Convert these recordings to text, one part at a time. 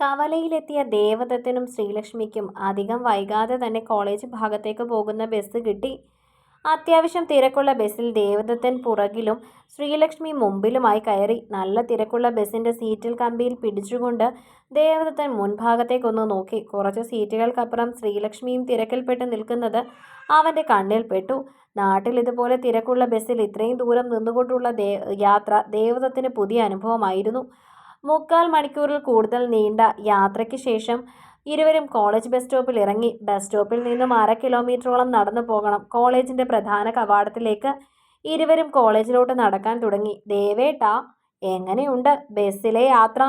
കവലയിലെത്തിയ ദേവദത്തനും ശ്രീലക്ഷ്മിക്കും അധികം വൈകാതെ തന്നെ കോളേജ് ഭാഗത്തേക്ക് പോകുന്ന ബസ് കിട്ടി. അത്യാവശ്യം തിരക്കുള്ള ബസ്സിൽ ദേവദത്തൻ പുറകിലും ശ്രീലക്ഷ്മി മുമ്പിലുമായി കയറി. നല്ല തിരക്കുള്ള ബസ്സിന്റെ സീറ്റിൽ കമ്പിയിൽ പിടിച്ചുകൊണ്ട് ദേവദത്തൻ മുൻഭാഗത്തേക്കൊന്ന് നോക്കി. കുറച്ച് സീറ്റുകൾക്കപ്പുറം ശ്രീലക്ഷ്മിയും തിരക്കിൽപ്പെട്ട് നിൽക്കുന്നത് അവന്റെ കണ്ണിൽപ്പെട്ടു നാട്ടിൽ ഇതുപോലെ തിരക്കുള്ള ബസ്സിൽ ഇത്രയും ദൂരം നിന്നുകൊണ്ടുള്ള യാത്ര ദേവദത്തിന് പുതിയ അനുഭവമായിരുന്നു. മുക്കാൽ മണിക്കൂറിൽ കൂടുതൽ നീണ്ട യാത്രയ്ക്ക് ശേഷം ഇരുവരും കോളേജ് ബസ് സ്റ്റോപ്പിൽ ഇറങ്ങി. ബസ് സ്റ്റോപ്പിൽ നിന്നും അര കിലോമീറ്ററോളം നടന്നു പോകണം. കോളേജിന്റെ പ്രധാന കവാടത്തിലേക്ക് ഇരുവരും കോളേജിലോട്ട് നടക്കാൻ തുടങ്ങി. ദേവേട്ടാ എങ്ങനെയുണ്ട്? ബസ്സിലെ യാത്ര?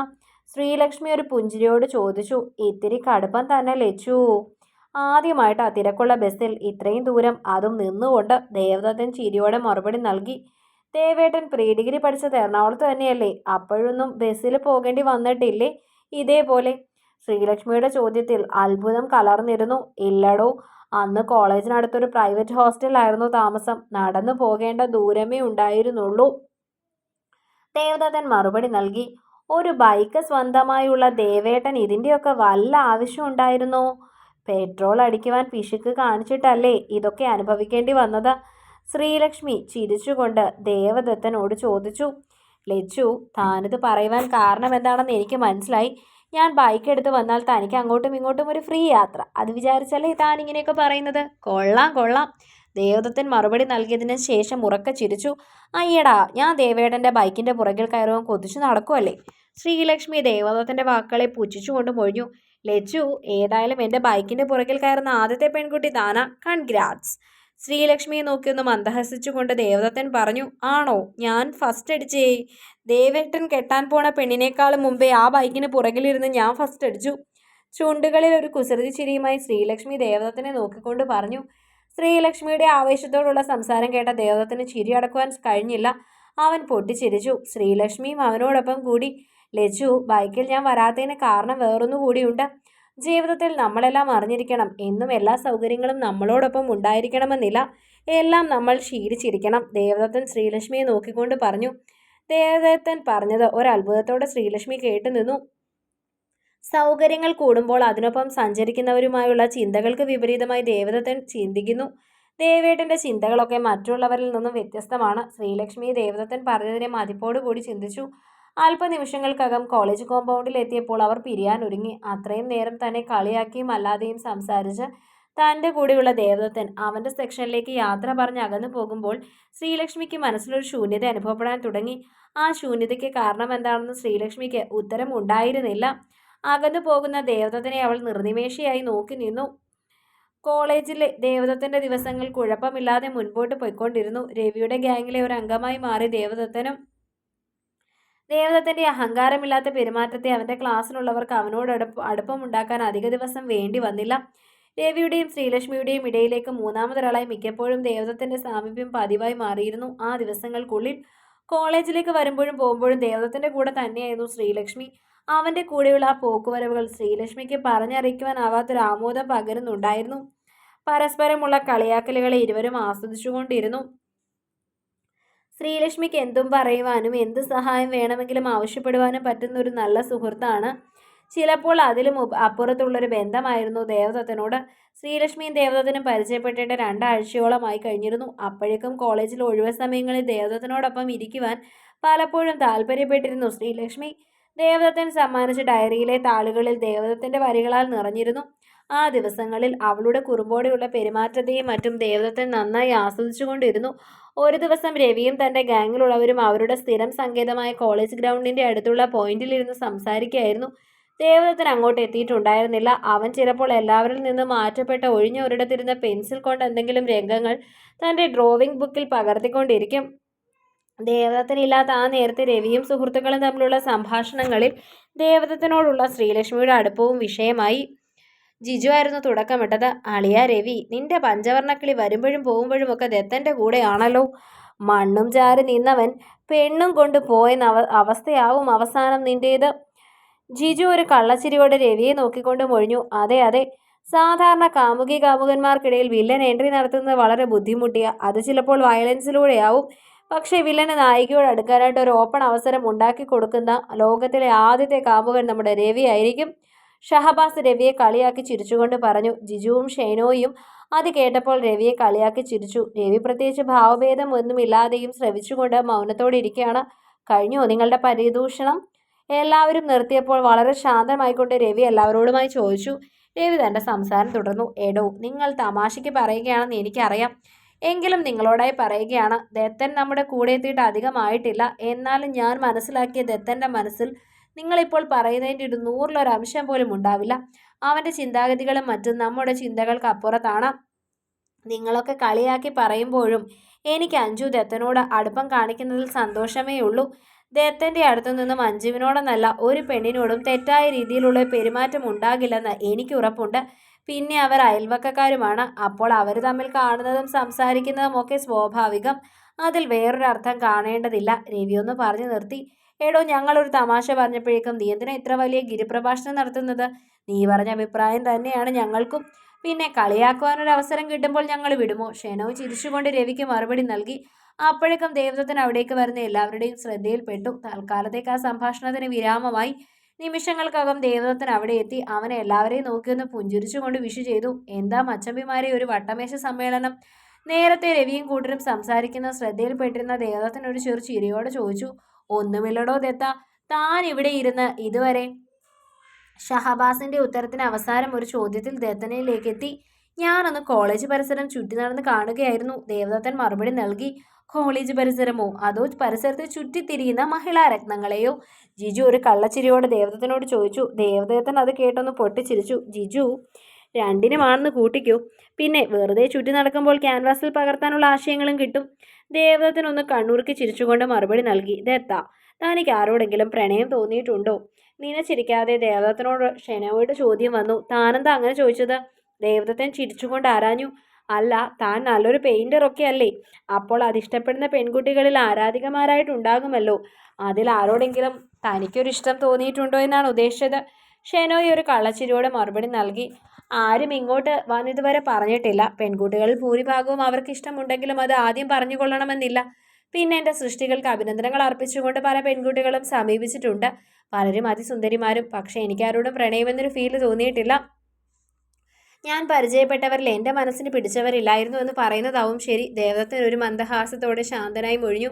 ശ്രീലക്ഷ്മി ഒരു പുഞ്ചിരിയോട് ചോദിച്ചു. ഇത്തിരി കടുപ്പം തന്നെ ലച്ചു. ആദ്യമായിട്ട് ആ തിരക്കുള്ള ബസ്സിൽ ഇത്രയും ദൂരം. അതും നിന്നുകൊണ്ട് ദേവദത്തൻ ചിരിയോടെ മറുപടി നൽകി. ദേവേട്ടൻ പ്രീ ഡിഗ്രി പഠിച്ചത് എറണാകുളത്ത് തന്നെയല്ലേ? അപ്പോഴൊന്നും ബസ്സിൽ പോകേണ്ടി വന്നിട്ടില്ലേ? ഇതേപോലെ ശ്രീലക്ഷ്മിയുടെ ചോദ്യത്തിൽ അത്ഭുതം കലർന്നിരുന്നു. ഇല്ലടോ അന്ന് കോളേജിനടുത്തൊരു പ്രൈവറ്റ് ഹോസ്റ്റലായിരുന്നു താമസം. നടന്നു പോകേണ്ട ദൂരമേ ഉണ്ടായിരുന്നുള്ളൂ. ദേവദത്തൻ മറുപടി നൽകി ഒരു ബൈക്ക് സ്വന്തമായുള്ള ദേവേട്ടൻ ഇതിന്റെയൊക്കെ വല്ല ആവശ്യം ഉണ്ടായിരുന്നോ? പെട്രോൾ അടിക്കുവാൻ പിശുക്ക് കാണിച്ചിട്ടല്ലേ ഇതൊക്കെ അനുഭവിക്കേണ്ടി വന്നത്? ശ്രീലക്ഷ്മി ചിരിച്ചുകൊണ്ട് ദേവദത്തനോട് ചോദിച്ചു ലച്ചു താനിത് പറയുവാൻ കാരണം എന്താണെന്ന് എനിക്ക് മനസ്സിലായി. ഞാൻ ബൈക്ക് എടുത്ത് വന്നാൽ തനിക്ക് അങ്ങോട്ടും ഇങ്ങോട്ടും ഒരു ഫ്രീ യാത്ര. അത് വിചാരിച്ചല്ലേ താൻ ഇങ്ങനെയൊക്കെ പറയുന്നത്? കൊള്ളാം കൊള്ളാം. ദേവദത്തൻ മറുപടി നൽകിയതിന് ശേഷം ഉറക്ക ചിരിച്ചു. അയ്യടാ ഞാൻ ദേവേടന്റെ ബൈക്കിന്റെ പുറകിൽ കയറുവാൻ കൊതിച്ചു നടക്കുമല്ലേ ശ്രീലക്ഷ്മി ദേവദത്തന്റെ വാക്കുകളെ പുച്ഛിച്ചുകൊണ്ട് മൊഴിഞ്ഞു. ലച്ചു ഏതായാലും എന്റെ ബൈക്കിന്റെ പുറകിൽ കയറുന്ന ആദ്യത്തെ പെൺകുട്ടി താനാ. കൺഗ്രാറ്റ്സ് ശ്രീലക്ഷ്മിയെ നോക്കിയൊന്ന് മന്ദഹസിച്ചുകൊണ്ട് ദേവദത്തൻ പറഞ്ഞു ആണോ? ഞാൻ ഫസ്റ്റ് അടിച്ചേ. ദേവേട്ടൻ കെട്ടാൻ പോണ പെണ്ണിനേക്കാളും മുമ്പേ ആ ബൈക്കിന് പുറകിലിരുന്ന് ഞാൻ ഫസ്റ്റ് അടിച്ചു. ചുണ്ടുകളിൽ ഒരു കുസൃതി ചിരിയുമായി ശ്രീലക്ഷ്മി ദേവദത്തനെ നോക്കിക്കൊണ്ട് പറഞ്ഞു ശ്രീലക്ഷ്മിയുടെ ആവേശത്തോടുള്ള സംസാരം കേട്ട ദേവദത്തിന് ചിരി അടക്കുവാൻ കഴിഞ്ഞില്ല. അവൻ പൊട്ടിച്ചിരിച്ചു. ശ്രീലക്ഷ്മിയും അവനോടൊപ്പം കൂടി ലജു ബൈക്കിൽ ഞാൻ വരാത്തതിന് കാരണം വേറൊന്നു കൂടിയുണ്ട് ജീവിതത്തിൽ നമ്മളെല്ലാം അറിഞ്ഞിരിക്കണം. എന്നും എല്ലാ സൗകര്യങ്ങളും നമ്മളോടൊപ്പം ഉണ്ടായിരിക്കണമെന്നില്ല. എല്ലാം നമ്മൾ ശീലിച്ചിരിക്കണം. ദേവദത്തൻ ശ്രീലക്ഷ്മിയെ നോക്കിക്കൊണ്ട് പറഞ്ഞു. ദേവദത്തൻ പറഞ്ഞത് ഒരത്ഭുതത്തോടെ ശ്രീലക്ഷ്മി കേട്ടു നിന്നു. സൗകര്യങ്ങൾ കൂടുമ്പോൾ അതിനൊപ്പം സഞ്ചരിക്കുന്നവരുമായുള്ള ചിന്തകൾക്ക് വിപരീതമായി ദേവദത്തൻ ചിന്തിക്കുന്നു. ദേവേട്ടന്റെ ചിന്തകളൊക്കെ മറ്റുള്ളവരിൽ നിന്നും വ്യത്യസ്തമാണ്. ശ്രീലക്ഷ്മി ദേവദത്തൻ പറഞ്ഞതിനെ മതിപ്പോടുകൂടി ചിന്തിച്ചു. അല്പനിമിഷങ്ങൾക്കകം കോളേജ് കോമ്പൗണ്ടിൽ എത്തിയപ്പോൾ അവർ പിരിയാനൊരുങ്ങി അത്രയും നേരം തന്നെ കളിയാക്കിയും അല്ലാതെയും സംസാരിച്ച് തന്റെ കൂടെയുള്ള ദേവദത്തൻ അവന്റെ സെക്ഷനിലേക്ക് യാത്ര പറഞ്ഞ് അകന്നു പോകുമ്പോൾ ശ്രീലക്ഷ്മിക്ക് മനസ്സിലൊരു ശൂന്യത അനുഭവപ്പെടാൻ തുടങ്ങി. ആ ശൂന്യതയ്ക്ക് കാരണം എന്താണെന്ന് ശ്രീലക്ഷ്മിക്ക് ഉത്തരം ഉണ്ടായിരുന്നില്ല. അകന്നു പോകുന്ന ദേവദത്തനെ അവൾ നിർനിമേഷിയായി നോക്കി നിന്നു. കോളേജിലെ ദേവദത്തന്റെ ദിവസങ്ങൾ കുഴപ്പമില്ലാതെ മുൻപോട്ട് പോയിക്കൊണ്ടിരുന്നു. രവിയുടെ ഗ്യാങ്ങിലെ ഒരു അംഗമായി മാറി ദേവദത്തനും ദേവദത്തന്റെ അഹങ്കാരമില്ലാത്ത പെരുമാറ്റത്തെ അവന്റെ ക്ലാസ്സിലുള്ളവർക്ക് അവനോട് അടുപ്പം അടുപ്പമുണ്ടാക്കാൻ അധിക ദിവസം വേണ്ടി വന്നില്ല. രവിയുടെയും ശ്രീലക്ഷ്മിയുടെയും ഇടയിലേക്ക് മൂന്നാമതൊരാളായി മിക്കപ്പോഴും ദേവദത്തന്റെ സാമീപ്യം പതിവായി മാറിയിരുന്നു. ആ ദിവസങ്ങൾക്കുള്ളിൽ കോളേജിലേക്ക് വരുമ്പോഴും പോകുമ്പോഴും ദേവദത്തന്റെ കൂടെ തന്നെയായിരുന്നു ശ്രീലക്ഷ്മി. അവന്റെ കൂടെയുള്ള ആ പോക്കുവരവുകൾ ശ്രീലക്ഷ്മിക്ക് പറഞ്ഞറിയിക്കുവാനാവാത്തൊരു ആമോദം പകരുന്നുണ്ടായിരുന്നു. പരസ്പരമുള്ള കളിയാക്കലുകളെ ഇരുവരും ആസ്വദിച്ചുകൊണ്ടിരുന്നു. ശ്രീലക്ഷ്മിക്ക് എന്തും പറയുവാനും എന്ത് സഹായം വേണമെങ്കിലും ആവശ്യപ്പെടുവാനും പറ്റുന്ന ഒരു നല്ല സുഹൃത്താണ്. ചിലപ്പോൾ അതിലും അപ്പുറത്തുള്ളൊരു ബന്ധമായിരുന്നു ദേവദത്തനോട്. ശ്രീലക്ഷ്മിയും ദേവദത്തനും പരിചയപ്പെട്ടിട്ട് രണ്ടാഴ്ചയോളമായി കഴിഞ്ഞിരുന്നു. അപ്പോഴേക്കും കോളേജിൽ ഒഴിവ് സമയങ്ങളിൽ ദേവദത്തനോടൊപ്പം ഇരിക്കുവാൻ പലപ്പോഴും താല്പര്യപ്പെട്ടിരുന്നു ശ്രീലക്ഷ്മി. ദേവദത്തൻ സമ്മാനിച്ച ഡയറിയിലെ താളുകളിൽ ദേവദത്തന്റെ വരികളാൽ നിറഞ്ഞിരുന്നു. ആ ദിവസങ്ങളിൽ അവളുടെ കുറുമ്പോടെയുള്ള പെരുമാറ്റത്തെയും മറ്റും ദേവദത്തൻ നന്നായി ആസ്വദിച്ചുകൊണ്ടിരുന്നു. ഒരു ദിവസം രവിയും തന്റെ ഗാങ്ങിലുള്ളവരും അവരുടെ സ്ഥിരം സങ്കേതമായ കോളേജ് ഗ്രൗണ്ടിന്റെ അടുത്തുള്ള പോയിന്റിലിരുന്ന് സംസാരിക്കുകയായിരുന്നു. ദേവദത്തൻ അങ്ങോട്ട് എത്തിയിട്ടുണ്ടായിരുന്നില്ല. അവൻ ചിലപ്പോൾ എല്ലാവരിൽ നിന്നും മാറ്റപ്പെട്ട ഒഴിഞ്ഞ ഒരിടത്തിരുന്ന പെൻസിൽ കൊണ്ട് എന്തെങ്കിലും രംഗങ്ങൾ തന്റെ ഡ്രോവിംഗ് ബുക്കിൽ പകർത്തിക്കൊണ്ടിരിക്കും. ദേവദത്തനില്ലാത്ത ആ നേരത്തെ രവിയും സുഹൃത്തുക്കളും തമ്മിലുള്ള സംഭാഷണങ്ങളിൽ ദേവദത്തനോടുള്ള ശ്രീലക്ഷ്മിയുടെ അടുപ്പവും വിഷയമായി. ജിജു ആയിരുന്നു തുടക്കമിട്ടത് അളിയ രവി നിന്റെ പഞ്ചവർണക്കിളി വരുമ്പോഴും പോകുമ്പോഴും ഒക്കെ ദത്തന്റെ കൂടെയാണല്ലോ. മണ്ണും ചാരി നിന്നവൻ പെണ്ണും കൊണ്ട് പോയെന്ന അവ അവസ്ഥയാവും അവസാനം നിന്റേത് ജിജു ഒരു കള്ളച്ചിരിയോടെ രവിയെ നോക്കിക്കൊണ്ട് മൊഴിഞ്ഞു. അതെ അതെ. സാധാരണ കാമുകി കാമുകന്മാർക്കിടയിൽ വില്ലൻ എൻട്രി നടത്തുന്നത് വളരെ ബുദ്ധിമുട്ടിയ. അത് ചിലപ്പോൾ വയലൻസിലൂടെയാവും. പക്ഷേ വില്ലന് നായികയോട് അടുക്കാനായിട്ട് ഒരു ഓപ്പൺ അവസരം ഉണ്ടാക്കി കൊടുക്കുന്ന ലോകത്തിലെ ആദ്യത്തെ കാമുകൻ നമ്മുടെ രവി ആയിരിക്കും. ഷഹബാസ് രവിയെ കളിയാക്കി ചിരിച്ചുകൊണ്ട് പറഞ്ഞു ജിജുവും ഷെയ്നോയും അത് കേട്ടപ്പോൾ രവിയെ കളിയാക്കി ചിരിച്ചു. രവി പ്രത്യേകിച്ച് ഭാവഭേദം ഒന്നുമില്ലാതെയും ശ്രവിച്ചുകൊണ്ട് മൗനത്തോടെ ഇരിക്കുകയാണ്. കഴിഞ്ഞോ നിങ്ങളുടെ പരിദൂഷണം എല്ലാവരും നിർത്തിയപ്പോൾ വളരെ ശാന്തമായിക്കൊണ്ട് രവി എല്ലാവരോടുമായി ചോദിച്ചു. രവി തന്റെ സംസാരം തുടർന്നു. എടോ നിങ്ങൾ തമാശയ്ക്ക് പറയുകയാണെന്ന് എനിക്കറിയാം. എങ്കിലും നിങ്ങളോടായി പറയുകയാണ്. ദത്തൻ നമ്മുടെ കൂടെ എത്തിയിട്ട് അധികമായിട്ടില്ല. എന്നാലും ഞാൻ മനസ്സിലാക്കിയ ദത്തന്റെ മനസ്സിൽ നിങ്ങളിപ്പോൾ പറയുന്നതിന്റെ ഒരു നൂറിലൊരംശം പോലും ഉണ്ടാവില്ല. അവന്റെ ചിന്താഗതികളും മറ്റും നമ്മുടെ ചിന്തകൾക്ക് അപ്പുറത്താണ്. നിങ്ങളൊക്കെ കളിയാക്കി പറയുമ്പോഴും എനിക്ക് അഞ്ജു ദത്തനോട് അടുപ്പം കാണിക്കുന്നതിൽ സന്തോഷമേ ഉള്ളൂ. ദത്തന്റെ അടുത്തു നിന്നും അഞ്ജുവിനോടെന്നല്ല ഒരു പെണ്ണിനോടും തെറ്റായ രീതിയിലുള്ള പെരുമാറ്റം ഉണ്ടാകില്ലെന്ന് എനിക്ക് ഉറപ്പുണ്ട്. പിന്നെ അവർ അയൽവക്കക്കാരുമാണ്. അപ്പോൾ അവർ തമ്മിൽ കാണുന്നതും സംസാരിക്കുന്നതും ഒക്കെ സ്വാഭാവികം. അതിൽ വേറൊരർത്ഥം കാണേണ്ടതില്ല. രവി ഒന്ന് പറഞ്ഞു നിർത്തി. എടോ ഞങ്ങളൊരു തമാശ പറഞ്ഞപ്പോഴേക്കും നീ എന്തിനാ ഇത്ര വലിയ ഗിരിപ്രഭാഷണം നടത്തുന്നത്? നീ പറഞ്ഞ അഭിപ്രായം തന്നെയാണ് ഞങ്ങൾക്കും. പിന്നെ കളിയാക്കുവാനൊരു അവസരം കിട്ടുമ്പോൾ ഞങ്ങൾ വിടുമോ? ഷെനോ ചിരിച്ചുകൊണ്ട് രവിക്ക് മറുപടി നൽകി. അപ്പോഴേക്കും ദേവദത്തൻ അവിടേക്ക് വരുന്ന എല്ലാവരുടെയും ശ്രദ്ധയിൽപ്പെട്ടു. തൽക്കാലത്തേക്ക് ആ സംഭാഷണത്തിന് വിരാമമായി. നിമിഷങ്ങൾക്കകം ദേവദത്തൻ അവിടെ എത്തി. അവനെ എല്ലാവരെയും നോക്കിയൊന്ന് പുഞ്ചിരിച്ചുകൊണ്ട് വിഷു ചെയ്തു. എന്താ മച്ചമ്പിമാരെ ഒരു വട്ടമേശ സമ്മേളനം? നേരത്തെ രവിയും കൂട്ടരും സംസാരിക്കുന്ന ശ്രദ്ധയിൽപ്പെട്ടിരുന്ന ദേവദത്തൻ ഒരു ചെറു ചിരിയോടെ ചോദിച്ചു. ഒന്നുമില്ലടോ ദത്ത. താൻ ഇവിടെ ഇരുന്ന് ഇതുവരെ. ഷഹബാസിന്റെ ഉത്തരത്തിന് അവസാനം ഒരു ചോദ്യത്തിൽ ദത്തനയിലേക്ക് എത്തി. ഞാനൊന്ന് കോളേജ് പരിസരം ചുറ്റി നടന്ന് കാണുകയായിരുന്നു. ദേവദത്തൻ മറുപടി നൽകി. കോളേജ് പരിസരമോ? അതോ പരിസരത്ത് ചുറ്റിത്തിരിയുന്ന മഹിളാ രത്നങ്ങളെയോ? ജിജു ഒരു കള്ളച്ചിരിയോടെ ദേവദത്തനോട് ചോദിച്ചു. ദേവദത്തൻ അത് കേട്ടൊന്ന് പൊട്ടിച്ചിരിച്ചു. ജിജു രണ്ടിനുമാണെന്ന് കൂട്ടിക്കൂ. പിന്നെ വെറുതെ ചുറ്റി നടക്കുമ്പോൾ ക്യാൻവാസിൽ പകർത്താനുള്ള ആശയങ്ങളും കിട്ടും. ദേവതത്തിനൊന്ന് കണ്ണൂർക്ക് ചിരിച്ചുകൊണ്ട് മറുപടി നൽകി ദത്ത തനിക്ക് ആരോടെങ്കിലും പ്രണയം തോന്നിയിട്ടുണ്ടോ? നിനച്ചിരിക്കാതെ ദേവതത്തിനോട് ഷെനോയുടെ ചോദ്യം വന്നു. താനെന്താ അങ്ങനെ ചോദിച്ചത്? ദേവദത്തൻ ചിരിച്ചുകൊണ്ട് ആരാഞ്ഞു? അല്ല താൻ നല്ലൊരു പെയിന്റർ ഒക്കെ അല്ലേ? അപ്പോൾ അതിഷ്ടപ്പെടുന്ന പെൺകുട്ടികളിൽ ആരാധികമാരായിട്ടുണ്ടാകുമല്ലോ. അതിൽ ആരോടെങ്കിലും തനിക്കൊരിഷ്ടം തോന്നിയിട്ടുണ്ടോ എന്നാണ് ഉദ്ദേശിച്ചത്? ഷെനോയി ഒരു കള്ളച്ചിരിയോടെ മറുപടി നൽകി ആരും ഇങ്ങോട്ട് വന്നിതുവരെ പറഞ്ഞിട്ടില്ല. പെൺകുട്ടികളിൽ ഭൂരിഭാഗവും അവർക്ക് ഇഷ്ടമുണ്ടെങ്കിലും അത് ആദ്യം പറഞ്ഞുകൊള്ളണമെന്നില്ല. പിന്നെ എന്റെ സൃഷ്ടികൾക്ക് അഭിനന്ദനങ്ങൾ അർപ്പിച്ചുകൊണ്ട് പല പെൺകുട്ടികളും സമീപിച്ചിട്ടുണ്ട്. പലരും അതിസുന്ദരിമാരും. പക്ഷേ എനിക്കാരോടും പ്രണയമെന്നൊരു ഫീൽ തോന്നിയിട്ടില്ല. ഞാൻ പരിചയപ്പെട്ടവരിൽ എന്റെ മനസ്സിന് പിടിച്ചവരില്ലായിരുന്നു എന്ന് പറയുന്നതാവും ശരി. ദേവദത്തൻ ഒരു മന്ദഹാസത്തോടെ ശാന്തനായി മൊഴിഞ്ഞു.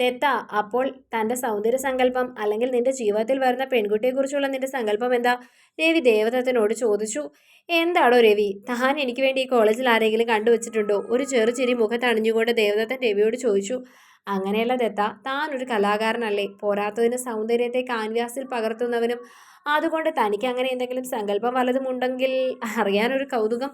തെത്ത അപ്പോൾ തന്റെ സൗന്ദര്യ സങ്കല്പം അല്ലെങ്കിൽ നിന്റെ ജീവിതത്തിൽ വരുന്ന പെൺകുട്ടിയെക്കുറിച്ചുള്ള നിന്റെ സങ്കല്പം എന്താ? രവി ദേവദത്തനോട് ചോദിച്ചു. എന്താടോ രവി താൻ എനിക്ക് വേണ്ടി ഈ കോളേജിൽ ആരെങ്കിലും കണ്ടുവച്ചിട്ടുണ്ടോ? ഒരു ചെറു ചിരി മുഖത്തണിഞ്ഞുകൊണ്ട് ദേവദത്തൻ രവിയോട് ചോദിച്ചു. അങ്ങനെയല്ല ദത്ത താൻ ഒരു കലാകാരനല്ലേ. പോരാത്തതിന് സൗന്ദര്യത്തെ കാൻവാസിൽ പകർത്തുന്നവനും അതുകൊണ്ട് തനിക്ക് അങ്ങനെ എന്തെങ്കിലും സങ്കല്പം വല്ലതും ഉണ്ടെങ്കിൽ അറിയാനൊരു കൗതുകം.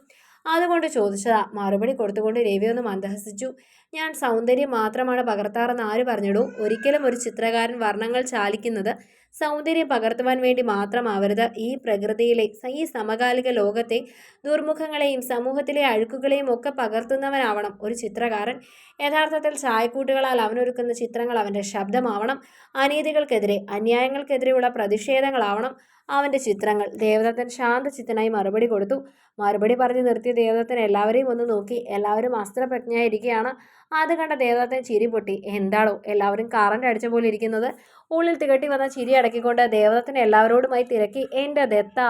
അതുകൊണ്ട് ചോദിച്ചതാ. മറുപടി കൊടുത്തുകൊണ്ട് രവി ഒന്ന് മന്ദഹസിച്ചു. ഞാൻ സൗന്ദര്യം മാത്രമാണ് പകർത്താറെന്ന് ആര് പറഞ്ഞിടൂ? ഒരിക്കലും ഒരു ചിത്രകാരൻ വർണങ്ങൾ ചാലിക്കുന്നത് സൗന്ദര്യം പകർത്തുവാൻ വേണ്ടി മാത്രമാവരുത്. ഈ പ്രകൃതിയിലെ ഈ സമകാലിക ലോകത്തെ ദുർമുഖങ്ങളെയും സമൂഹത്തിലെ അഴുക്കുകളെയും ഒക്കെ പകർത്തുന്നവനാവണം ഒരു ചിത്രകാരൻ. യഥാർത്ഥത്തിൽ ചായക്കൂട്ടുകളാൽ അവനൊരുക്കുന്ന ചിത്രങ്ങൾ അവന്റെ ശബ്ദമാവണം. അനീതികൾക്കെതിരെ അന്യായങ്ങൾക്കെതിരെയുള്ള പ്രതിഷേധങ്ങളാവണം. അവന്റെ ചിത്രങ്ങൾ. ദേവദത്തൻ ശാന്തചിത്തനായി മറുപടി കൊടുത്തു. മറുപടി പറഞ്ഞ് നിർത്തിയ ദേവദത്തൻ എല്ലാവരെയും ഒന്ന് നോക്കി. എല്ലാവരും അസ്ത്രപ്രജ്ഞയായിരിക്കുകയാണ്. അത് കണ്ട ദേവദത്തൻ ചിരി പൊട്ടി. എന്താണോ? എല്ലാവരും കറണ്ട് അടിച്ച പോലെ ഇരിക്കുന്നത്. ഉള്ളിൽ തികട്ടി വന്ന ചിരി അടക്കിക്കൊണ്ട് ദേവദത്തൻ എല്ലാവരോടുമായി തിരക്കി. എന്റെ ദത്ത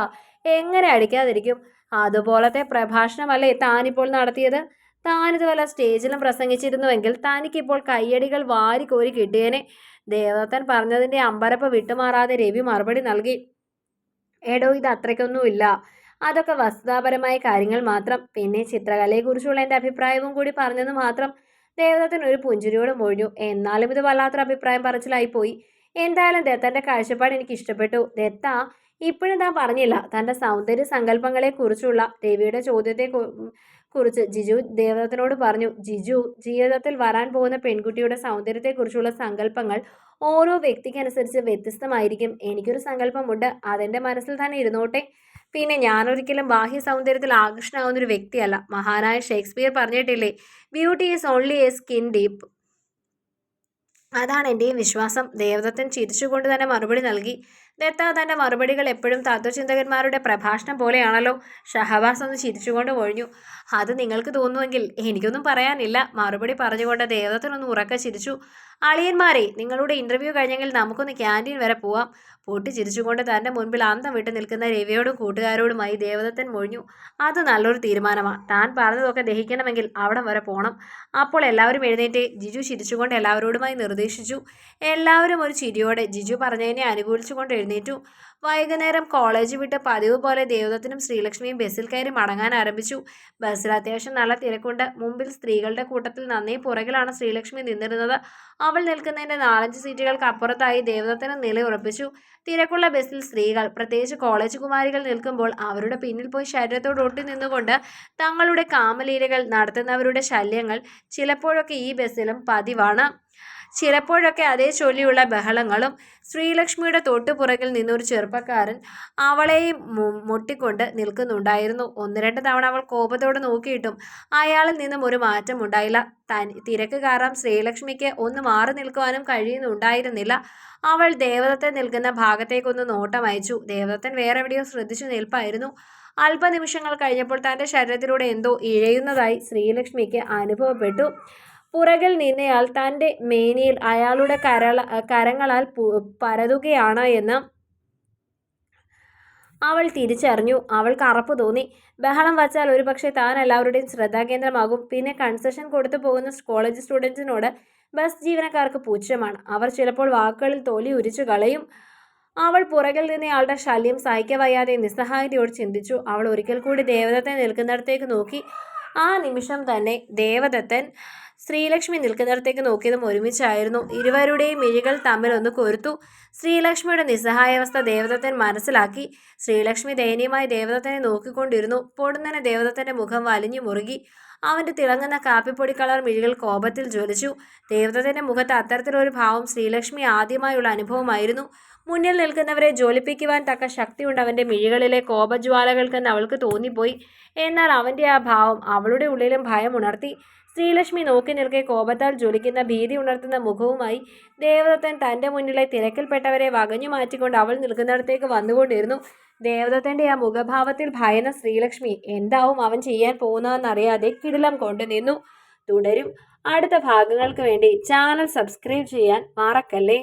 എങ്ങനെ അടിക്കാതിരിക്കും? അതുപോലത്തെ പ്രഭാഷണമല്ലേ താനിപ്പോൾ നടത്തിയത്? താനിത് വല്ല സ്റ്റേജിലും പ്രസംഗിച്ചിരുന്നുവെങ്കിൽ തനിക്കിപ്പോൾ കയ്യടികൾ വാരിക്കോരി കിട്ടിയേനെ. ദേവദത്തൻ പറഞ്ഞതിന്റെ അമ്പരപ്പ് വിട്ടുമാറാതെ രവി മറുപടി നൽകി. എടോ ഇത് അത്രയ്ക്കൊന്നുമില്ല അതൊക്കെ വസ്തുതാപരമായ കാര്യങ്ങൾ മാത്രം. പിന്നെ ചിത്രകലയെക്കുറിച്ചുള്ള എന്റെ അഭിപ്രായവും കൂടി പറഞ്ഞെന്ന് മാത്രം ദേവദത്തൻ ഒരു പുഞ്ചിരിയോട് മൊഴിഞ്ഞു. എന്നാലും ഇത് വല്ലാത്തൊരു അഭിപ്രായം പറച്ചിലായിപ്പോയി. എന്തായാലും ദത്തന്റെ കാഴ്ചപ്പാട് എനിക്ക് ഇഷ്ടപ്പെട്ടു. ദത്ത ഇപ്പോഴും താൻ പറഞ്ഞില്ല. തന്റെ സൗന്ദര്യ സങ്കല്പങ്ങളെ കുറിച്ചുള്ള രവിയുടെ ചോദ്യത്തെ കുറിച്ച് ജിജു ദേവദത്തനോട് പറഞ്ഞു ജിജു ജീവിതത്തിൽ വരാൻ പോകുന്ന പെൺകുട്ടിയുടെ സൗന്ദര്യത്തെക്കുറിച്ചുള്ള സങ്കല്പങ്ങൾ ഓരോ വ്യക്തിക്കനുസരിച്ച് വ്യത്യസ്തമായിരിക്കും. എനിക്കൊരു സങ്കല്പമുണ്ട് അതെന്റെ മനസ്സിൽ തന്നെ ഇരുന്നോട്ടെ. പിന്നെ ഞാനൊരിക്കലും ബാഹ്യ സൗന്ദര്യത്തിൽ ആകർഷണമാകുന്ന ഒരു വ്യക്തിയല്ല. മഹാനായ ഷേക്സ്പിയർ പറഞ്ഞിട്ടില്ലേ beauty is only a skin deep അതാണ് എന്റെയും വിശ്വാസം. ദേവദത്തൻ ചിരിച്ചുകൊണ്ട് തന്നെ മറുപടി നൽകി. ദത്ത തന്റെ മറുപടികൾ എപ്പോഴും തത്വചിന്തകന്മാരുടെ പ്രഭാഷണം പോലെയാണല്ലോ. ഷഹബാസ് ഒന്ന് ചിരിച്ചുകൊണ്ട് ഒഴിഞ്ഞു. അത് നിങ്ങൾക്ക് തോന്നുമെങ്കിൽ എനിക്കൊന്നും പറയാനില്ല മറുപടി പറഞ്ഞുകൊണ്ട് ദേവതത്തിനൊന്ന് ഉറക്കെ ചിരിച്ചു. അളിയന്മാരെ നിങ്ങളുടെ ഇന്റർവ്യൂ കഴിഞ്ഞെങ്കിൽ നമുക്കൊന്ന് ക്യാന്റീൻ വരെ പോവാം. പൊട്ടി ചിരിച്ചുകൊണ്ട് തന്റെ മുൻപിൽ അന്തം വിട്ട് നിൽക്കുന്ന രവിയോടും കൂട്ടുകാരോടുമായി ദേവദത്തൻ മൊഴിഞ്ഞു. അത് നല്ലൊരു തീരുമാനമാണ് താൻ പറഞ്ഞതൊക്കെ ദഹിക്കണമെങ്കിൽ അവിടം വരെ പോകണം അപ്പോൾ എല്ലാവരും എഴുന്നേറ്റ് ജിജു ചിരിച്ചുകൊണ്ട് എല്ലാവരോടുമായി നിർദ്ദേശിച്ചു. എല്ലാവരും ഒരു ചിരിയോടെ ജിജു പറഞ്ഞതിനെ അനുകൂലിച്ചുകൊണ്ട് വൈകുന്നേരം കോളേജ് വിട്ട് പതിവ് പോലെ ദേവദത്തിനും ശ്രീലക്ഷ്മിയും ബസ്സിൽ കയറി മടങ്ങാൻ ആരംഭിച്ചു. ബസ്സിൽ അത്യാവശ്യം നല്ല തിരക്കുണ്ട്. മുമ്പിൽ സ്ത്രീകളുടെ കൂട്ടത്തിൽ നന്നേ പുറകിലാണ് ശ്രീലക്ഷ്മി നിന്നിരുന്നത്. അവൾ നിൽക്കുന്നതിന്റെ നാലഞ്ച് സീറ്റുകൾക്ക് അപ്പുറത്തായി ദേവദത്തന് നിലയുറപ്പിച്ചു തിരക്കുള്ള ബസ്സിൽ സ്ത്രീകൾ പ്രത്യേകിച്ച് കോളേജ് കുമാരികൾ നിൽക്കുമ്പോൾ അവരുടെ പിന്നിൽ പോയി ശരീരത്തോട് ഒട്ടി നിന്നുകൊണ്ട് തങ്ങളുടെ കാമലീലകൾ നടത്തുന്നവരുടെ ശല്യങ്ങൾ ചിലപ്പോഴൊക്കെ ഈ ബസ്സിലും പതിവാണ്. ചിലപ്പോഴൊക്കെ അതേ ചൊല്ലിയുള്ള ബഹളങ്ങളും ശ്രീലക്ഷ്മിയുടെ തൊട്ടുപുറകിൽ നിന്നൊരു ചെറുപ്പക്കാരൻ അവളെയും മുട്ടിക്കൊണ്ട് നിൽക്കുന്നുണ്ടായിരുന്നു. ഒന്ന് രണ്ട് തവണ അവൾ കോപത്തോടെ നോക്കിയിട്ടും അയാളിൽ നിന്നും ഒരു മാറ്റം ഉണ്ടായില്ല. തൻ തിരക്ക് കാരണം ശ്രീലക്ഷ്മിക്ക് ഒന്ന് മാറി നിൽക്കുവാനും കഴിയുന്നുണ്ടായിരുന്നില്ല. അവൾ ദേവദത്തൻ നിൽക്കുന്ന ഭാഗത്തേക്കൊന്ന് നോട്ടം അയച്ചു. വേറെ എവിടെയോ ശ്രദ്ധിച്ചു നിൽപ്പായിരുന്നു. അല്പനിമിഷങ്ങൾ കഴിഞ്ഞപ്പോൾ തന്റെ ശരീരത്തിലൂടെ എന്തോ ഇഴയുന്നതായി ശ്രീലക്ഷ്മിക്ക് അനുഭവപ്പെട്ടു. പുറകിൽ നിന്നയാൾ തന്റെ മേനിയിൽ അയാളുടെ കരള കരങ്ങളാൽ പരതുകയാണ് എന്ന് അവൾ തിരിച്ചറിഞ്ഞു. അവൾ അറപ്പ് തോന്നി. ബഹളം വച്ചാൽ ഒരുപക്ഷെ താൻ എല്ലാവരുടെയും ശ്രദ്ധാകേന്ദ്രമാകും. പിന്നെ കൺസെഷൻ കൊടുത്തു പോകുന്ന കോളേജ് സ്റ്റുഡൻസിനോട് ബസ് ജീവനക്കാർക്ക് പൂജ്യമാണ് അവർ ചിലപ്പോൾ വാക്കുകളിൽ തോലി ഉരിച്ചു കളയും. അവൾ പുറകിൽ നിന്നയാളുടെ ശല്യം സഹിക്കവയ്യാതെ നിസ്സഹായതയോട് ചിന്തിച്ചു. അവൾ ഒരിക്കൽ കൂടി ദേവദത്തൻ നിൽക്കുന്നിടത്തേക്ക് നോക്കി. ആ നിമിഷം തന്നെ ദേവദത്തൻ ശ്രീലക്ഷ്മി നിൽക്കുന്നിടത്തേക്ക് നോക്കിയതും ഒരുമിച്ചായിരുന്നു. ഇരുവരുടെയും മിഴികൾ തമ്മിൽ ഒന്ന് കൊരുത്തു. ശ്രീലക്ഷ്മിയുടെ നിസ്സഹായാവസ്ഥ ദേവദത്തൻ മനസ്സിലാക്കി. ശ്രീലക്ഷ്മി ദയനീയമായി ദേവദത്തനെ നോക്കിക്കൊണ്ടിരുന്നു. പൊടുന്നനെ ദേവദത്തന്റെ മുഖം വലിഞ്ഞു മുറുകി. അവന്റെ തിളങ്ങുന്ന കാപ്പിപ്പൊടി കളർ മിഴികൾ കോപത്തിൽ ജ്വലിച്ചു. ദേവദത്തന്റെ മുഖത്ത് അത്തരത്തിലൊരു ഭാവം ശ്രീലക്ഷ്മി ആദ്യമായുള്ള അനുഭവമായിരുന്നു. മുന്നിൽ നിൽക്കുന്നവരെ ജ്വലിപ്പിക്കുവാൻ തക്ക ശക്തിയുണ്ട് അവന്റെ മിഴികളിലെ കോപജ്വാലകൾക്കെന്ന് അവൾക്ക് തോന്നിപ്പോയി. എന്നാൽ അവന്റെ ആ ഭാവം അവളുടെ ഉള്ളിലും ഭയം ഉണർത്തി. ശ്രീലക്ഷ്മി നോക്കി നിൽക്കെ കോപത്താൽ ജ്വലിക്കുന്ന ഭീതി ഉണർത്തുന്ന മുഖവുമായി ദേവദത്തൻ തന്റെ മുന്നിലെ തിരക്കിൽപ്പെട്ടവരെ വകഞ്ഞു മാറ്റിക്കൊണ്ട് അവൾ നിൽക്കുന്നിടത്തേക്ക് വന്നുകൊണ്ടിരുന്നു. ദേവദത്തന്റെ ആ മുഖഭാവത്തിൽ ഭയന്ന ശ്രീലക്ഷ്മി എന്താവും അവൻ ചെയ്യാൻ പോകുന്നതെന്നറിയാതെ കിടിലം കൊണ്ടു നിന്നു. തുടരും. അടുത്ത ഭാഗങ്ങൾക്ക് വേണ്ടി ചാനൽ സബ്സ്ക്രൈബ് ചെയ്യാൻ മറക്കല്ലേ?